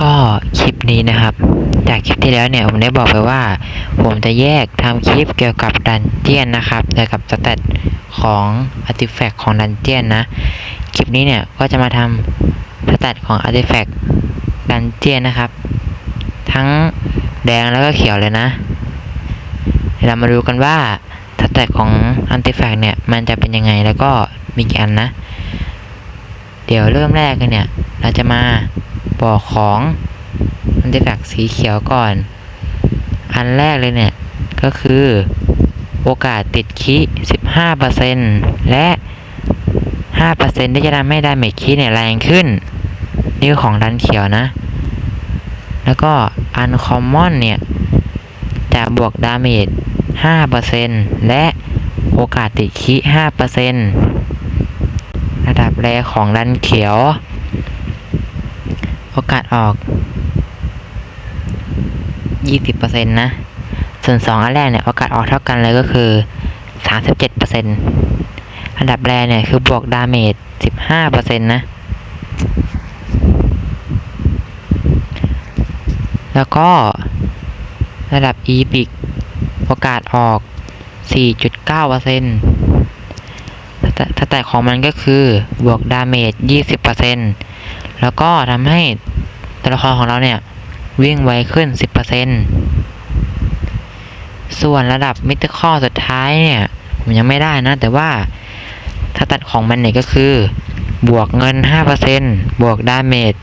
ก็คลิปนี้นะครับ จากคลิปที่แล้วเนี่ยผมได้บอกไปว่า ผมจะแยกทำคลิปเกี่ยวกับดันเจียนนะครับเกี่ยวกับสเตตของอาร์ติแฟกต์ของดันเจียนนะ คลิปนี้เนี่ยก็จะมาทำสเตตของอาร์ติแฟกต์ดันเจียนนะครับ ทั้งแดงแล้วก็เขียวเลยนะเดี๋ยวเรามาดูกันว่าสเตตของอาร์ติแฟกต์เนี่ยมันจะเป็นยังไงแล้วก็มีกี่อันนะ เดี๋ยวเริ่มแรกกันเนี่ย เราจะมา บอกของอันติแฟกสีเขียวก่อน อันแรกเลยเนี่ย ก็คือ โอกาสติดคี15%และ 5%ที่จะทำให้ดาเมจคีเนี่ยแรงขึ้น นี่คือของดันเขียวนะ แล้วก็อันคอมมอนเนี่ย จะบวกดาเมจ5%และโอกาสติดคี5%ระดับแรกของดันเขียว โอกาสออก 20%นะ ส่วน 2 อันแรกเนี่ย โอกาสออกเท่ากันเลยก็คือ 37%อันดับแรกเนี่ย คือบวกดาเมจ 15%นะ แล้วก็ระดับ e p i c โอกาสออก 4.9%สแตทของมันก็คือบวกดาเมจ 20% แล้วก็ทำให้ตัวละครของเราเนี่ย วิ่งไวขึ้น 10%ส่วนระดับมิตรข้อสุดท้ายเนี่ยผมยังไม่ได้นะ แต่ว่าถ้าตัดของมันเนี่ยก็คือ บวกเงิน 5%บวกดาเมจ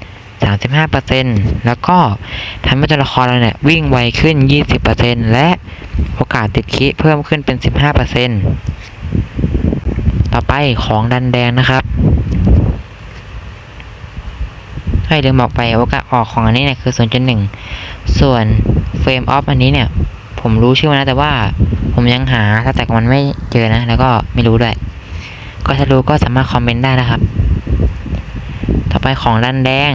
35%แล้วก็ทำให้ตัวละครเราเนี่ย วิ่งไวขึ้น 20%และโอกาสติดคิเพิ่มขึ้นเป็น 15%ต่อไปของดันแดงนะครับ ให้ลืมบอกไปโอกาสออกของอันนี้เนี่ยคือ 0.1 ส่วนเฟรมออฟอันนี้เนี่ย ผมรู้ชื่อมันนะแต่ว่าผมยังหาสแต็กมันไม่เจอนะ แล้วก็ไม่รู้ด้วย ก็ถ้ารู้ก็สามารถคอมเมนต์ได้นะครับ ต่อไปของดันแดง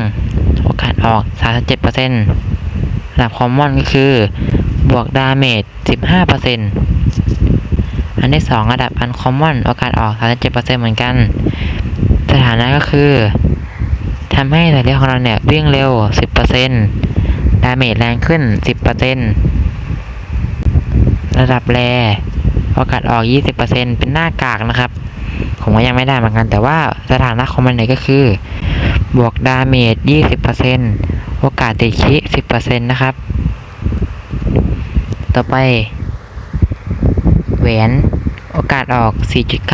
โอกาสออก 37%ระดับคอมมอนก็คือบวกดาเมจ 15%อันที่2ระดับอันคอมมอน โอกาสออก 37%เหมือนกัน สถานะก็คือ ทำให้สายเลือดของเราเนี่ยวิ่งเร็ว 10%ดาเมจแรงขึ้น 10%ระดับแรโอกาสออก 20%เป็นหน้ากากนะครับ ผมก็ยังไม่ได้เหมือนกัน แต่ว่าสถานะของมันเนี่ยก็คือ บวกดาเมจ 20%โอกาสติดคิ 10%นะครับ ต่อไป แหวน โอกาสออก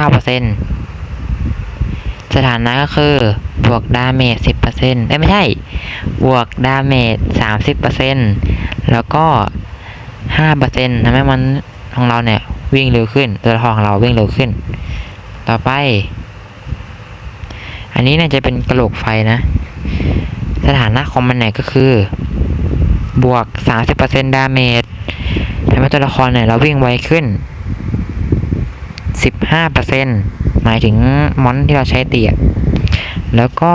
4.9% สถานะก็คือบวกดาเมจ10%เอ้ยไม่ใช่ บวกดาเมจ30%แล้วก็5%ทำให้มันของเราเนี่ย วิ่งเร็วขึ้น ตัวละครของเราวิ่งเร็วขึ้น ต่อไป อันนี้เนี่ยจะเป็นกระโหลกไฟนะ สถานะของมันเนี่ยก็คือบวก 30%ดาเมจทำให้ตัวละครเนี่ยเราวิ่งไวขึ้น 15%หมายถึงมอนที่เราใช้เตียแล้วก็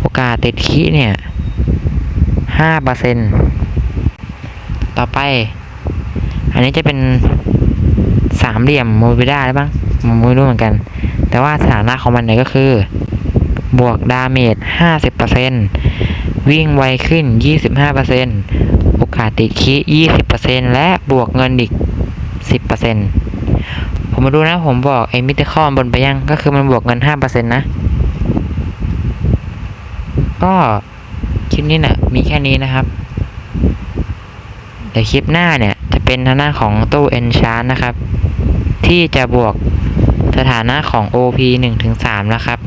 โอกาสติดคีเนี่ย5%ต่อไป อันนี้จะเป็นสามเหลี่ยมโมบิด้าหรือบ้างผมไม่รู้เหมือนกัน แต่ว่าสถานะของมันเนี่ยก็คือ บวกดาเมจ 50%วิ่งไวขึ้น 25%โอกาสติดคี20%และบวกเงินอีก 10% ผมมาดูนะ ผมบอกไอ้มิเตอร์คอนบนไปยัง ก็คือมันบวกเงินห้าเปอร์เซ็นต์นะ ก็คลิปนี้นะ่ะ มีแค่นี้นะครับ เดี๋ยวคลิปหน้าเนี่ย จะเป็นทางหน้าของตู้เอนชาร์นะครับ ที่จะบวกสถานะของ OP 1-3 นะครับ